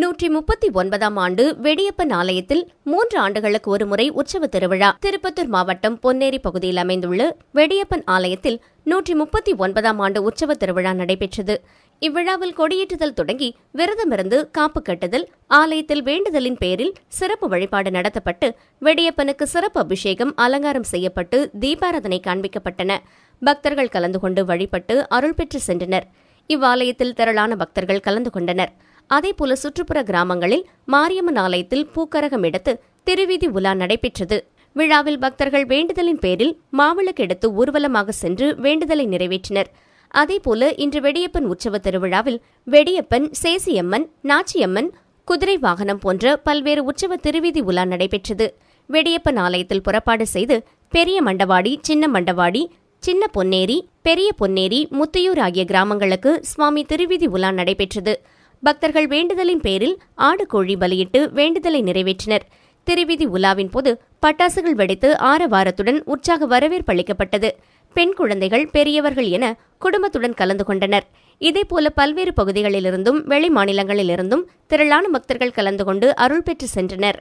நூற்றி முப்பத்தி ஒன்பதாம் ஆண்டு வெடியப்பன் ஆலயத்தில் மூன்று ஆண்டுகளுக்கு ஒருமுறை உற்சவ திருவிழா. திருப்பத்தூர் மாவட்டம் பொன்னேரி பகுதியில் அமைந்துள்ள வெடியப்பன் ஆலயத்தில் நூற்றி முப்பத்தி ஒன்பதாம் ஆண்டு உற்சவ திருவிழா நடைபெற்றது. இவ்விழாவில் கொடியேற்றுதல் தொடங்கி விரதமிருந்து காப்பு கட்டுதல் ஆலயத்தில் வேண்டுதலின் பேரில் சிறப்பு வழிபாடு நடத்தப்பட்டு வெடியப்பனுக்கு சிறப்பு அபிஷேகம் அலங்காரம் செய்யப்பட்டு தீபாராதனை காண்பிக்கப்பட்டன. பக்தர்கள் கலந்து கொண்டு வழிபட்டு அருள் பெற்று சென்றனர். இவ்வாலயத்தில் திரளான பக்தர்கள் கலந்து கொண்டனர். அதேபோல சுற்றுப்புற கிராமங்களில் மாரியம்மன் ஆலயத்தில் பூக்கரகம் எடுத்து திருவீதி உலா நடைபெற்றது. விழாவில் பக்தர்கள் வேண்டுதலின் பேரில் மாவிளக்கு எடுத்து ஊர்வலமாக சென்று வேண்டுதலை நிறைவேற்றினர். அதேபோல இன்று வெடியப்பன் உற்சவ திருவிழாவில் வெடியப்பன் சேசியம்மன் நாச்சியம்மன் குதிரை வாகனம் போன்ற பல்வேறு உற்சவ திருவீதி உலா நடைபெற்றது. வெடியப்பன் ஆலயத்தில் புறப்பாடு செய்து பெரிய மண்டவாடி சின்ன மண்டவாடி சின்ன பொன்னேரி பெரிய பொன்னேரி முத்தையூர் ஆகிய கிராமங்களுக்கு சுவாமி திருவீதி உலா நடைபெற்றது. பக்தர்கள் வேண்டுதலின் பேரில் ஆடு கோழி பலியிட்டு வேண்டுதலை நிறைவேற்றினர். திருவிதி உலாவின் போது பட்டாசுகள் வெடித்து ஆரவாரத்துடன் உற்சாக வரவேற்பு அளிக்கப்பட்டது. பெண் குழந்தைகள் பெரியவர்கள் என குடும்பத்துடன் கலந்து கொண்டனர். இதேபோல பல்வேறு பகுதிகளிலிருந்தும் வெளி மாநிலங்களிலிருந்தும் திரளான பக்தர்கள் கலந்து கொண்டு அருள் பெற்று சென்றனர்.